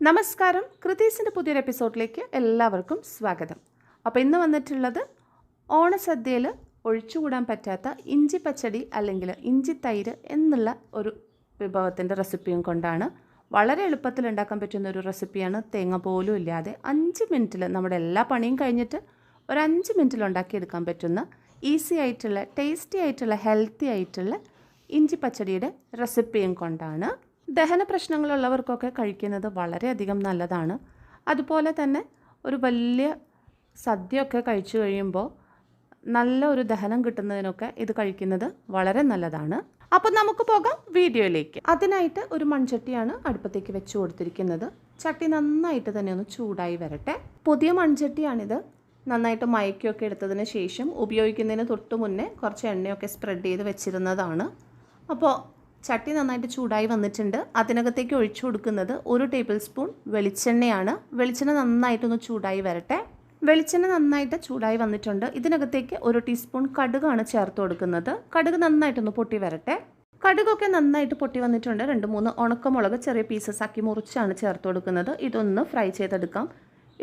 നമസ്കാരം. കൃതീസിന്റെ പുതിയൊരു എപ്പിസോഡിലേക്ക് എല്ലാവർക്കും സ്വാഗതം. അപ്പോൾ ഇന്ന് വന്നിട്ടുള്ളത് ഓണസദ്യയിൽ ഒഴിച്ചുകൂടാൻ പറ്റാത്ത ഇഞ്ചി പച്ചടി അല്ലെങ്കിൽ ഇഞ്ചി തൈര് എന്നുള്ള ഒരു വിഭവത്തിന്റെ റെസിപ്പിയും കൊണ്ടാണ് വളരെ എളുപ്പത്തിൽ ഉണ്ടാക്കാൻ പറ്റുന്ന ഒരു റെസിപ്പിയാണ്. തേങ്ങ പോലും ഇല്ലാതെ അഞ്ച് മിനിറ്റിൽ നമ്മുടെ എല്ലാ പണിയും കഴിഞ്ഞിട്ട് ഒരു അഞ്ച് മിനിറ്റിൽ ഉണ്ടാക്കിയെടുക്കാൻ പറ്റുന്ന ഈസി ആയിട്ടുള്ള ടേസ്റ്റി ആയിട്ടുള്ള ഹെൽത്തി ആയിട്ടുള്ള ഇഞ്ചി പച്ചടിയുടെ റെസിപ്പിയും കൊണ്ടാണ് ദഹന പ്രശ്നങ്ങളുള്ളവർക്കൊക്കെ കഴിക്കുന്നത് വളരെയധികം നല്ലതാണ്. അതുപോലെ തന്നെ ഒരു വലിയ സദ്യയൊക്കെ കഴിച്ചു കഴിയുമ്പോൾ നല്ല ഒരു ദഹനം കിട്ടുന്നതിനൊക്കെ ഇത് കഴിക്കുന്നത് വളരെ നല്ലതാണ്. അപ്പോൾ നമുക്ക് പോകാം വീഡിയോയിലേക്ക്. അതിനായിട്ട് ഒരു മൺചട്ടിയാണ് അടുപ്പത്തേക്ക് വെച്ച് കൊടുത്തിരിക്കുന്നത്. ചട്ടി നന്നായിട്ട് തന്നെ ഒന്ന് ചൂടായി വരട്ടെ. പുതിയ മൺചട്ടിയാണിത്. നന്നായിട്ട് മയക്കൊക്കെ എടുത്തതിന് ശേഷം ഉപയോഗിക്കുന്നതിന് തൊട്ട് മുന്നേ കുറച്ച് എണ്ണയൊക്കെ സ്പ്രെഡ് ചെയ്ത് വെച്ചിരുന്നതാണ്. അപ്പോൾ ചട്ടി നന്നായിട്ട് ചൂടായി വന്നിട്ടുണ്ട്. അതിനകത്തേക്ക് ഒഴിച്ചു കൊടുക്കുന്നത് ഒരു ടേബിൾ സ്പൂൺ വെളിച്ചെണ്ണയാണ്. വെളിച്ചെണ്ണ നന്നായിട്ടൊന്ന് ചൂടായി വരട്ടെ. വെളിച്ചെണ്ണ നന്നായിട്ട് ചൂടായി വന്നിട്ടുണ്ട്. ഇതിനകത്തേക്ക് ഒരു ടീസ്പൂൺ കടുകാണ് ചേർത്ത് കൊടുക്കുന്നത്. കടുക് നന്നായിട്ടൊന്ന് പൊട്ടി വരട്ടെ. കടുകൊക്കെ നന്നായിട്ട് പൊട്ടി വന്നിട്ടുണ്ട്. രണ്ട് മൂന്ന് ഉണക്കമുളക് ചെറിയ പീസസ് ആക്കി മുറിച്ചാണ് ചേർത്ത് കൊടുക്കുന്നത്. ഇതൊന്ന് ഫ്രൈ ചെയ്തെടുക്കാം.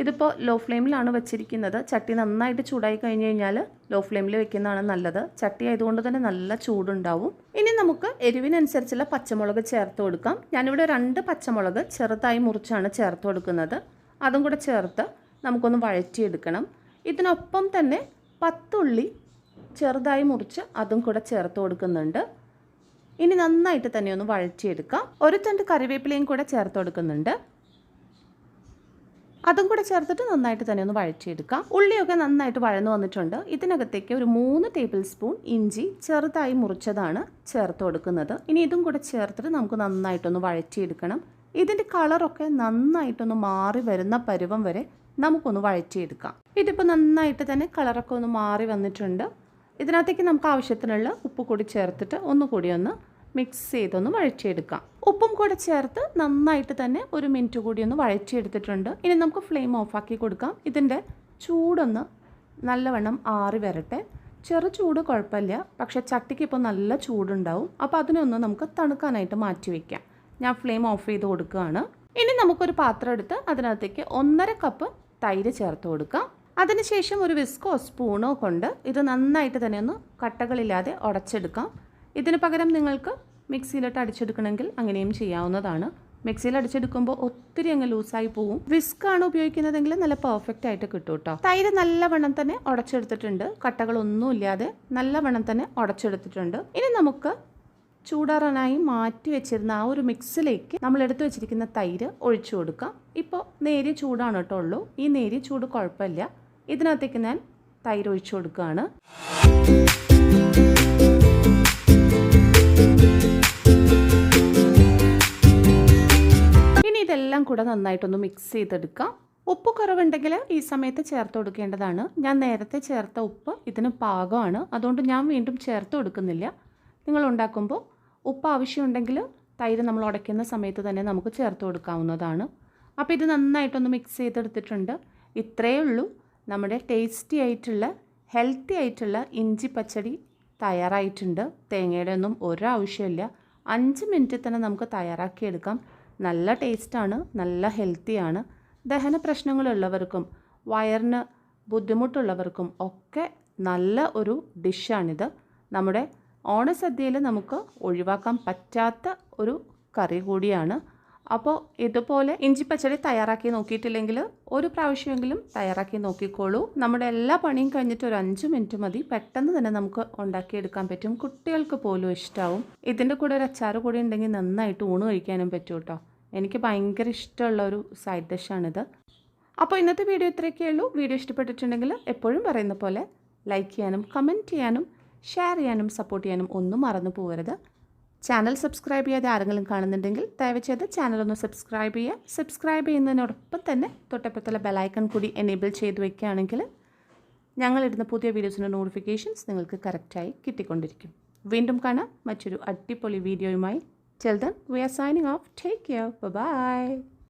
ഇതിപ്പോൾ ലോ ഫ്ലെയിമിലാണ് വെച്ചിരിക്കുന്നത്. ചട്ടി നന്നായിട്ട് ചൂടായി കഴിഞ്ഞ് കഴിഞ്ഞാൽ ലോ ഫ്ലെയിമിൽ വെക്കുന്നതാണ് നല്ലത്. ചട്ടി ആയതുകൊണ്ട് തന്നെ നല്ല ചൂടുണ്ടാവും. ഇനി നമുക്ക് എരിവിനനുസരിച്ചുള്ള പച്ചമുളക് ചേർത്ത് കൊടുക്കാം. ഞാനിവിടെ രണ്ട് പച്ചമുളക് ചെറുതായി മുറിച്ചാണ് ചേർത്ത് കൊടുക്കുന്നത്. അതും കൂടെ ചേർത്ത് നമുക്കൊന്ന് വഴറ്റിയെടുക്കണം. ഇതിനൊപ്പം തന്നെ പത്തുള്ളി ചെറുതായി മുറിച്ച് അതും കൂടെ ചേർത്ത് കൊടുക്കുന്നുണ്ട്. ഇനി നന്നായിട്ട് തന്നെ ഒന്ന് വഴറ്റിയെടുക്കാം. ഒരു തണ്ട് കറിവേപ്പിലയും കൂടെ ചേർത്ത് കൊടുക്കുന്നുണ്ട്. അതും കൂടെ ചേർത്തിട്ട് നന്നായിട്ട് തന്നെ ഒന്ന് വഴറ്റിയെടുക്കാം. ഉള്ളിയൊക്കെ നന്നായിട്ട് വഴന്നു വന്നിട്ടുണ്ട്. ഇതിനകത്തേക്ക് ഒരു മൂന്ന് ടേബിൾ സ്പൂൺ ഇഞ്ചി ചെറുതായി മുറിച്ചതാണ് ചേർത്ത് കൊടുക്കുന്നത്. ഇനി ഇതും കൂടെ ചേർത്തിട്ട് നമുക്ക് നന്നായിട്ടൊന്ന് വഴറ്റിയെടുക്കണം. ഇതിന്റെ കളറൊക്കെ നന്നായിട്ടൊന്ന് മാറി വരുന്ന പരുവം വരെ നമുക്കൊന്ന് വഴറ്റിയെടുക്കാം. ഇതിപ്പോൾ നന്നായിട്ട് തന്നെ കളറൊക്കെ ഒന്ന് മാറി വന്നിട്ടുണ്ട്. ഇതിനകത്തേക്ക് നമുക്ക് ആവശ്യത്തിനുള്ള ഉപ്പ് കൂടി ചേർത്തിട്ട് ഒന്നുകൂടി ഒന്ന് മിക്സ് ചെയ്തൊന്ന് വഴച്ചെടുക്കാം ഉപ്പും കൂടെ ചേർത്ത് നന്നായിട്ട് തന്നെ ഒരു മിനിറ്റ് കൂടി ഒന്ന് വഴച്ചെടുത്തിട്ടുണ്ട് ഇനി നമുക്ക് ഫ്ലെയിം ഓഫാക്കി കൊടുക്കാം. ഇതിന്റെ ചൂടൊന്ന് നല്ലവണ്ണം ആറി വരട്ടെ. ചെറു ചൂട് കുഴപ്പമില്ല. പക്ഷേ ചട്ടിക്ക് ഇപ്പോൾ നല്ല ചൂടുണ്ടാവും. അപ്പോൾ അതിനൊന്ന് നമുക്ക് തണുക്കാനായിട്ട് മാറ്റി വയ്ക്കാം ഞാൻ ഫ്ലെയിം ഓഫ് ചെയ്ത് കൊടുക്കുകയാണ്. ഇനി നമുക്കൊരു പാത്രം എടുത്ത് അതിനകത്തേക്ക് ഒന്നര കപ്പ് തൈര് ചേർത്ത് കൊടുക്കാം. അതിനുശേഷം ഒരു വിസ്കോ സ്പൂണോ കൊണ്ട് ഇത് നന്നായിട്ട് തന്നെ ഒന്ന് കട്ടകളില്ലാതെ ഉടച്ചെടുക്കാം. ഇതിന് പകരം നിങ്ങൾക്ക് മിക്സിയിലിട്ട് അടിച്ചെടുക്കണമെങ്കിൽ അങ്ങനെയും ചെയ്യാവുന്നതാണ്. മിക്സിയിൽ അടിച്ചെടുക്കുമ്പോൾ ഒത്തിരി അങ്ങ് ലൂസായി പോവും. വിസ്ക് ആണ് ഉപയോഗിക്കുന്നതെങ്കിൽ നല്ല പെർഫെക്റ്റ് ആയിട്ട് കിട്ടും കേട്ടോ. തൈര് നല്ലവണ്ണം തന്നെ ഉടച്ചെടുത്തിട്ടുണ്ട്. കട്ടകളൊന്നും ഇല്ലാതെ നല്ലവണ്ണം തന്നെ ഉടച്ചെടുത്തിട്ടുണ്ട്. ഇനി നമുക്ക് ചൂടാറാനായി മാറ്റി വെച്ചിരുന്ന ആ ഒരു മിക്സിലേക്ക് നമ്മൾ എടുത്തു വെച്ചിരിക്കുന്ന തൈര് ഒഴിച്ചു കൊടുക്കാം. ഇപ്പോൾ നേരിയ ചൂടാണ് കേട്ടോ ഉള്ളൂ. ഈ നേരിയ ചൂട് കുഴപ്പമില്ല. ഇതിനകത്തേക്ക് ഞാൻ തൈര് ഒഴിച്ചു കൊടുക്കുകയാണ്. കൂടെ നന്നായിട്ടൊന്ന് മിക്സ് ചെയ്തെടുക്കാം. ഉപ്പ് കുറവുണ്ടെങ്കിൽ ഈ സമയത്ത് ചേർത്ത് കൊടുക്കേണ്ടതാണ്. ഞാൻ നേരത്തെ ചേർത്ത ഉപ്പ് ഇതിന് പാകമാണ്. അതുകൊണ്ട് ഞാൻ വീണ്ടും ചേർത്ത് കൊടുക്കുന്നില്ല. നിങ്ങൾ ഉണ്ടാക്കുമ്പോൾ ഉപ്പ് ആവശ്യമുണ്ടെങ്കിൽ തൈര് നമ്മൾ ഉടയ്ക്കുന്ന സമയത്ത് തന്നെ നമുക്ക് ചേർത്ത് കൊടുക്കാവുന്നതാണ്. അപ്പോൾ ഇത് നന്നായിട്ടൊന്ന് മിക്സ് ചെയ്തെടുത്തിട്ടുണ്ട്. ഇത്രയേ ഉള്ളൂ. നമ്മുടെ ടേസ്റ്റി ആയിട്ടുള്ള ഹെൽത്തി ആയിട്ടുള്ള ഇഞ്ചി പച്ചടി തയ്യാറായിട്ടുണ്ട്. തേങ്ങയുടെ ഒന്നും ഒരാവശ്യമില്ല അഞ്ച് മിനിറ്റിൽ തന്നെ നമുക്ക് തയ്യാറാക്കിയെടുക്കാം. നല്ല ടേസ്റ്റാണ് നല്ല ഹെൽത്തിയാണ് ദഹന പ്രശ്നങ്ങളുള്ളവർക്കും വയറിന് ബുദ്ധിമുട്ടുള്ളവർക്കും ഒക്കെ നല്ല ഒരു ഡിഷാണിത് നമ്മുടെ ഓണസദ്യയിൽ നമുക്ക് ഒഴിവാക്കാൻ പറ്റാത്ത ഒരു കറി കൂടിയാണ്. അപ്പോൾ ഇതുപോലെ ഇഞ്ചി പച്ചടി തയ്യാറാക്കി നോക്കിയിട്ടില്ലെങ്കിൽ ഒരു പ്രാവശ്യമെങ്കിലും തയ്യാറാക്കി നോക്കിക്കോളൂ. നമ്മുടെ എല്ലാ പണിയും കഴിഞ്ഞിട്ട് ഒരു അഞ്ച് മിനിറ്റ് മതി. പെട്ടെന്ന് തന്നെ നമുക്ക് ഉണ്ടാക്കിയെടുക്കാൻ പറ്റും. കുട്ടികൾക്ക് പോലും ഇഷ്ടമാവും ഇതിന്റെ കൂടെ ഒരു അച്ചാറ് കൂടി ഉണ്ടെങ്കിൽ നന്നായിട്ട് ഊണ് കഴിക്കാനും പറ്റും കേട്ടോ. എനിക്ക് ഭയങ്കര ഇഷ്ടമുള്ള ഒരു സൈഡ് ഡിഷാണിത്. അപ്പോൾ ഇന്നത്തെ വീഡിയോ ഇത്രയൊക്കെ ഉള്ളൂ. വീഡിയോ ഇഷ്ടപ്പെട്ടിട്ടുണ്ടെങ്കിൽ എപ്പോഴും പറയുന്ന പോലെ ലൈക്ക് ചെയ്യാനും കമന്റ് ചെയ്യാനും ഷെയർ ചെയ്യാനും സപ്പോർട്ട് ചെയ്യാനും ഒന്നും മറന്നു പോകരുത്. ചാനൽ സബ്സ്ക്രൈബ് ചെയ്യാതെ ആരെങ്കിലും കാണുന്നുണ്ടെങ്കിൽ ദയവ് ചെയ്ത് ചാനൽ ഒന്ന് സബ്സ്ക്രൈബ് ചെയ്യുക. സബ്സ്ക്രൈബ് ചെയ്യുന്നതിനോടൊപ്പം തന്നെ തൊട്ടപ്പുറത്തുള്ള ബെലൈക്കൺ കൂടി എനേബിൾ ചെയ്ത് വെക്കുകയാണെങ്കിൽ ഞങ്ങളിടുന്ന പുതിയ വീഡിയോസിന്റെ നോട്ടിഫിക്കേഷൻസ് നിങ്ങൾക്ക് കറക്റ്റായി കിട്ടിക്കൊണ്ടിരിക്കും. വീണ്ടും കാണാം. മറ്റൊരു അടിപൊളി വീഡിയോയുമായി Till then, we are signing off. Take care. Bye bye.